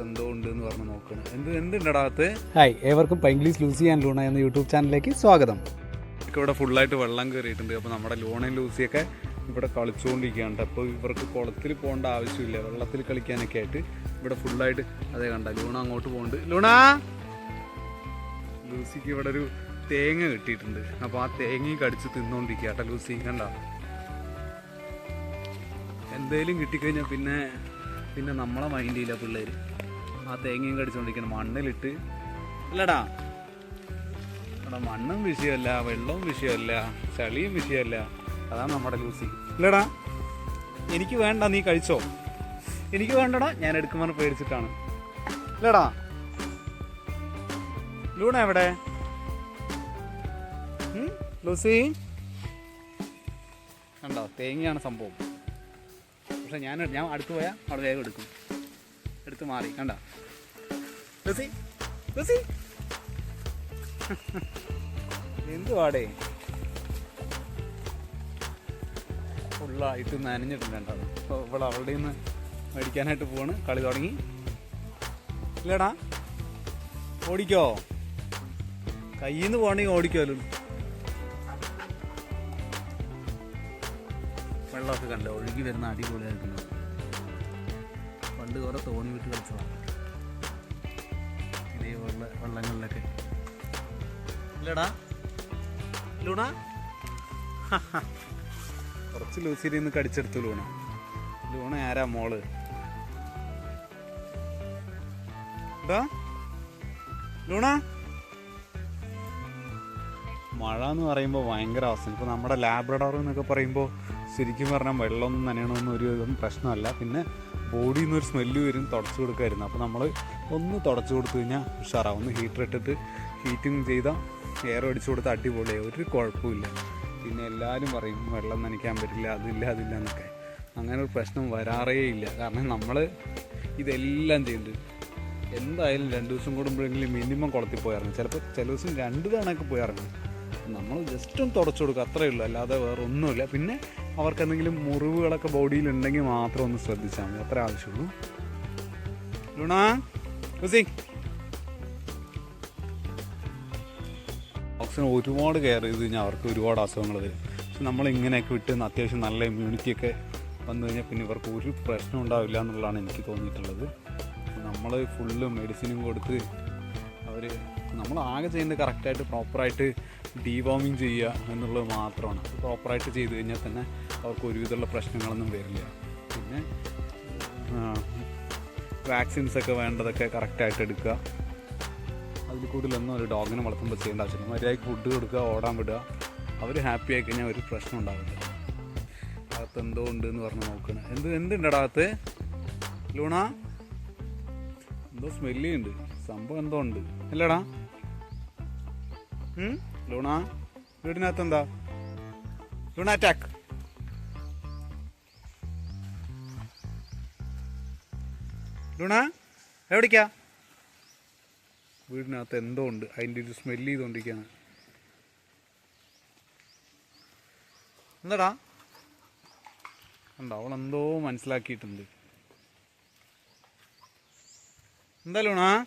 അകത്ത് എന്തോ ഉണ്ട് എന്ന് പറഞ്ഞ് നോക്കണം. എന്ത് എന്തുണ്ടടാ അകത്ത് ഹായ് ഏവർക്കും പൈംഗ്ലീഷ് ലൂസി ആൻഡ് ലൂണ എന്ന യൂട്യൂബ് ചാനലിലേക്ക് സ്വാഗതം. ഒക്കെ ഇവിടെ ഫുള്ളായിട്ട് വെള്ളം കയറിയിട്ടുണ്ട് അപ്പോൾ നമ്മുടെ ലൂണയും ലൂസിയൊക്കെ ഇവിടെ കളിച്ചുകൊണ്ടിരിക്കുകയാണ് അപ്പോൾ ഇവർക്ക് കുളത്തിൽ പോകേണ്ട ആവശ്യമില്ല. വെള്ളത്തിൽ കളിക്കാനൊക്കെ ആയിട്ട് ഇവിടെ ഫുള്ളായിട്ട് അതേ കണ്ട ലൂണ അങ്ങോട്ട് പോകുന്നുണ്ട് ലൂണ ലൂസിക്ക് ഇവിടെ ഒരു തേങ്ങ കിട്ടിയിട്ടുണ്ട്. അപ്പോൾ ആ തേങ്ങയും കടിച്ച് തിന്നുകൊണ്ടിരിക്കുക കേട്ടോ ലൂസി കണ്ട? എന്തേലും കിട്ടിക്കഴിഞ്ഞാൽ പിന്നെ പിന്നെ നമ്മളെ മൈൻഡ് ചെയ്യില്ല പിള്ളേർ ആ തേങ്ങയും കടിച്ചുകൊണ്ടിരിക്കണം മണ്ണിലിട്ട്. അല്ലടാ. നമ്മുടെ മണ്ണും വിഷയമല്ല വെള്ളവും വിഷയമല്ല ചളിയും വിഷയമല്ല. അതാണ് നമ്മുടെ ലൂസി. ഇല്ലടാ എനിക്ക് വേണ്ട നീ കഴിച്ചോ? എനിക്ക് വേണ്ടടാ ഞാൻ എടുക്കുമ്പോൾ പേടിച്ചിട്ടാണ്. ഇല്ലടാ. ലൂണ എവിടെ? ലൂസി? കണ്ടോ തേങ്ങയാണ് സംഭവം. പക്ഷെ ഞാൻ ഞാൻ അടുത്ത് പോയാൽ അവിടെ വേഗം എടുക്കും. എടുത്ത് മാറി. കണ്ട? Lucy Lucy. എന്തുവാടേ ഫുള്ളായിട്ട് നനഞ്ഞിട്ടുണ്ട് കേട്ടോ. അപ്പോൾ ഇവിടെ അവളുടെ നിന്ന് മേടിക്കാനായിട്ട് പോവാണ്. കളി തുടങ്ങി. ഇല്ലടാ. ഓടിക്കോ. കയ്യിൽ നിന്ന് പോകണമെങ്കിൽ ഓടിക്കോലും വെള്ളമൊക്കെ കണ്ടോ? ഒഴുകി വരുന്ന അടിപൊളിയായിരുന്നു പണ്ട് കുറേ തോണി വിട്ട് കളിച്ചതാണ് ഇതേ വെള്ള വെള്ളങ്ങളിലൊക്കെ. ഇല്ലടാ. ലൂണ? കുറച്ച് ലൂസിരി നിന്ന് കടിച്ചെടുത്തു ലൂണ. ലൂണ ആരാ മോൾ? ലൂണ? മഴ എന്ന് പറയുമ്പോൾ ഭയങ്കര അവസ്ഥ. ഇപ്പോൾ നമ്മുടെ ലാബ്രഡോർ എന്നൊക്കെ പറയുമ്പോൾ ശരിക്കും പറഞ്ഞാൽ വെള്ളമൊന്നും നനയണമെന്നും ഒരു ഇതും പ്രശ്നമല്ല. പിന്നെ ബോഡിയിൽ നിന്നൊരു സ്മെല്ല് വരും തുടച്ചു കൊടുക്കായിരുന്നു. അപ്പോൾ നമ്മൾ ഒന്ന് തുടച്ചു കൊടുത്തു കഴിഞ്ഞാൽ ഉഷാറാവും. ഒന്ന് ഹീറ്റർ ഇട്ടിട്ട് ഹീറ്റിംഗ് ചെയ്താൽ എയർ അടിച്ചു കൊടുത്താൽ അടിപൊളിയായി. ഒരു കുഴപ്പമില്ല പിന്നെ എല്ലാവരും പറയും വെള്ളം നനയ്ക്കാൻ പറ്റില്ല അതില്ല അതില്ല എന്നൊക്കെ. അങ്ങനെ ഒരു പ്രശ്നം വരാറേ ഇല്ല. കാരണം നമ്മൾ ഇതെല്ലാം ചെയ്തിട്ടുണ്ട് എന്തായാലും രണ്ട് ദിവസം കൂടുമ്പോഴെങ്കിലും മിനിമം കുളത്തിൽ പോയിറങ്ങും ചിലപ്പോൾ ചില ദിവസം രണ്ട് തവണയൊക്കെ പോയിറങ്ങും നമ്മൾ ജസ്റ്റ് ഒന്ന് തുടച്ചു കൊടുക്കുക അത്രയേ ഉള്ളൂ. അല്ലാതെ വേറെ ഒന്നുമില്ല. പിന്നെ അവർക്ക് എന്തെങ്കിലും മുറിവുകളൊക്കെ ബോഡിയിൽ ഉണ്ടെങ്കിൽ മാത്രം ഒന്ന് ശ്രദ്ധിച്ചാൽ മതി. അത്ര ആവശ്യമുള്ളൂ. ലുണ ഓക്സിജൻ ഒരുപാട് കെയർ ചെയ്ത് കഴിഞ്ഞാൽ അവർക്ക് ഒരുപാട് അസുഖങ്ങൾ വരും. പക്ഷെ നമ്മൾ ഇങ്ങനെയൊക്കെ വിട്ട് അത്യാവശ്യം നല്ല ഇമ്മ്യൂണിറ്റി ഒക്കെ വന്നു കഴിഞ്ഞാൽ പിന്നെ ഇവർക്ക് ഒരു പ്രശ്നം ഉണ്ടാവില്ല എന്നുള്ളതാണ് എനിക്ക് തോന്നിയിട്ടുള്ളത്. നമ്മൾ ഫുള്ള് മെഡിസിനും കൊടുത്ത് അവർ നമ്മൾ ആകെ ചെയ്യുന്നത് കറക്റ്റായിട്ട് പ്രോപ്പറായിട്ട് ഡീവോമിങ് ചെയ്യുക എന്നുള്ളത് മാത്രമാണ്. പ്രോപ്പറായിട്ട് ചെയ്ത് കഴിഞ്ഞാൽ തന്നെ അവർക്ക് ഒരുവിധമുള്ള പ്രശ്നങ്ങളൊന്നും വരില്ല. പിന്നെ വാക്സിൻസ് ഒക്കെ വേണ്ടതൊക്കെ കറക്റ്റായിട്ട് എടുക്കുക. അതിൽ കൂടുതലൊന്നും ഒരു ഡോഗിനെ വളർത്തുമ്പോൾ ചെയ്യേണ്ട ആവശ്യമില്ല. മര്യാദയ്ക്ക് ഫുഡ് കൊടുക്കുക ഓടാൻ വിടുക. അവർ ഹാപ്പി ആയി കഴിഞ്ഞാൽ ഒരു പ്രശ്നം ഉണ്ടാവില്ല. അകത്ത് എന്തോ ഉണ്ട് എന്ന് പറഞ്ഞ് നോക്കണം. എന്ത് എന്തുണ്ടടാ അകത്ത്? ലൂണ? എന്തോ സ്മെല്ലുണ്ട് സംഭവം എന്തോ ഉണ്ട്. അല്ലടാ? ലൂണ വീടിനകത്ത് എന്താ ലൂണ അറ്റാക്ക് ലൂണ എവിടേക്കാ? വീടിനകത്ത് എന്തോ ഉണ്ട്. അതിന്റെ ഒരു സ്മെല്ല് ചെയ്തുകൊണ്ടിരിക്കുകയാണ് എന്താടാ? എന്താ അവളെന്തോ മനസ്സിലാക്കിയിട്ടുണ്ട്. എന്താ ലൂണ?